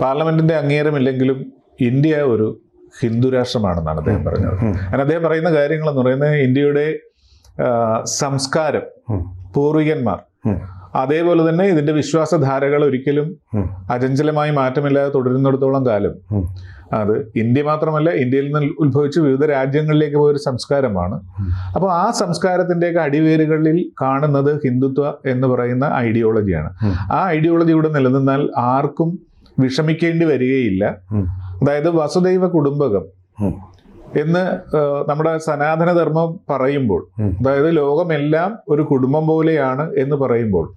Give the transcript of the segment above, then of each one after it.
പാർലമെന്റിന്റെ അംഗീകാരമില്ലെങ്കിലും ഇന്ത്യ ഒരു ഹിന്ദു രാഷ്ട്രമാണെന്നാണ് അദ്ദേഹം പറഞ്ഞത് കാരണം അദ്ദേഹം പറയുന്ന കാര്യങ്ങൾ എന്ന് പറയുന്നത് ഇന്ത്യയുടെ സംസ്കാരം. പൂർവികന്മാർ. അതേപോലെ തന്നെ ഇതിന്റെ വിശ്വാസധാരകൾ ഒരിക്കലും. അചഞ്ചലമായി മാറ്റമില്ലാതെ തുടരുന്നിടത്തോളം കാലം. അത് ഇന്ത്യ മാത്രമല്ല ഇന്ത്യയിൽ നിന്ന് ഉത്ഭവിച്ച് വിവിധ രാജ്യങ്ങളിലേക്ക് പോയ ഒരു സംസ്കാരമാണ്. അപ്പോൾ ആ സംസ്കാരത്തിന്റെയൊക്കെ അടിവേരുകളിൽ കാണുന്നത് ഹിന്ദുത്വ എന്ന് പറയുന്ന ഐഡിയോളജിയാണ് ആ ഐഡിയോളജി ഇവിടെ നിലനിന്നാൽ ആർക്കും വിഷമിക്കേണ്ടി വരികയില്ല. അതായത് വസുദൈവ കുടുംബകം എന്ന് നമ്മുടെ സനാതനധർമ്മം പറയുമ്പോൾ. അതായത് ലോകമെല്ലാം ഒരു കുടുംബം പോലെയാണ് എന്ന് പറയുമ്പോൾ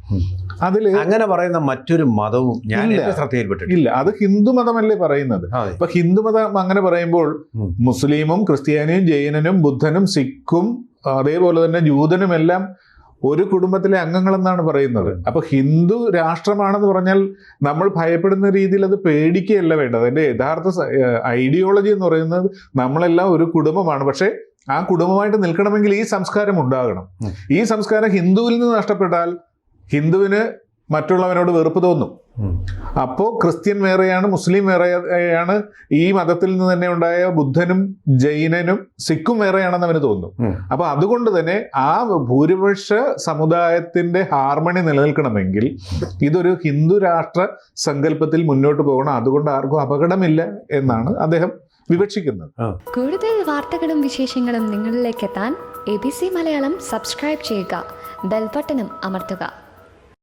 അതിൽ അങ്ങനെ പറയുന്ന മറ്റൊരു മതവും ഞാൻ ശ്രദ്ധയിൽപ്പെട്ടിട്ടില്ല. ഇല്ല. അത് ഹിന്ദു മതമല്ലേ പറയുന്നത്. ഇപ്പൊ ഹിന്ദു മതം അങ്ങനെ പറയുമ്പോൾ മുസ്ലിമും ക്രിസ്ത്യാനിയും ജൈനനും ബുദ്ധനും സിഖും അതേപോലെ തന്നെ ജൂതനും എല്ലാം ഒരു കുടുംബത്തിലെ അംഗങ്ങളെന്നാണ് പറയുന്നത്. അപ്പോൾ ഹിന്ദു രാഷ്ട്രമാണെന്ന് പറഞ്ഞാൽ നമ്മൾ ഭയപ്പെടുന്ന രീതിയിൽ അത് പേടിക്കുകയല്ല വേണ്ടത്. അതിന്റെ യഥാർത്ഥ ഐഡിയോളജി എന്ന് പറയുന്നത് നമ്മളെല്ലാം ഒരു കുടുംബമാണ്. പക്ഷേ ആ കുടുംബമായിട്ട് നിൽക്കണമെങ്കിൽ ഈ സംസ്കാരം ഉണ്ടാകണം. ഈ സംസ്കാരം ഹിന്ദുവിൽ നിന്ന് നഷ്ടപ്പെട്ടാൽ ഹിന്ദുവിന് മറ്റുള്ളവനോട് വെറുപ്പ് തോന്നും. അപ്പോ അപ്പോൾ ക്രിസ്ത്യൻ വേറെയാണ് മുസ്ലിം വേറെയാണ് ഈ മതത്തിൽ നിന്ന് തന്നെ ഉണ്ടായ ബുദ്ധനും ജൈനനും സിഖും വേറെയാണെന്ന് അവന് തോന്നുന്നു. അപ്പൊ അതുകൊണ്ട് തന്നെ ആ ഭൂരിപക്ഷ സമുദായത്തിന്റെ ഹാർമണി നിലനിൽക്കണമെങ്കിൽ ഇതൊരു ഹിന്ദു രാഷ്ട്ര സങ്കല്പത്തിൽ മുന്നോട്ട് പോകണം. അതുകൊണ്ട് ആർക്കും അപകടമില്ല എന്നാണ് അദ്ദേഹം വിവക്ഷിക്കുന്നത്. കൂടുതൽ വാർത്തകളും വിശേഷങ്ങളും നിങ്ങളിലേക്ക് എത്താൻ A B C Malayalam subscribe ചെയ്യുക. ബെൽബട്ടനും അമർത്തുക.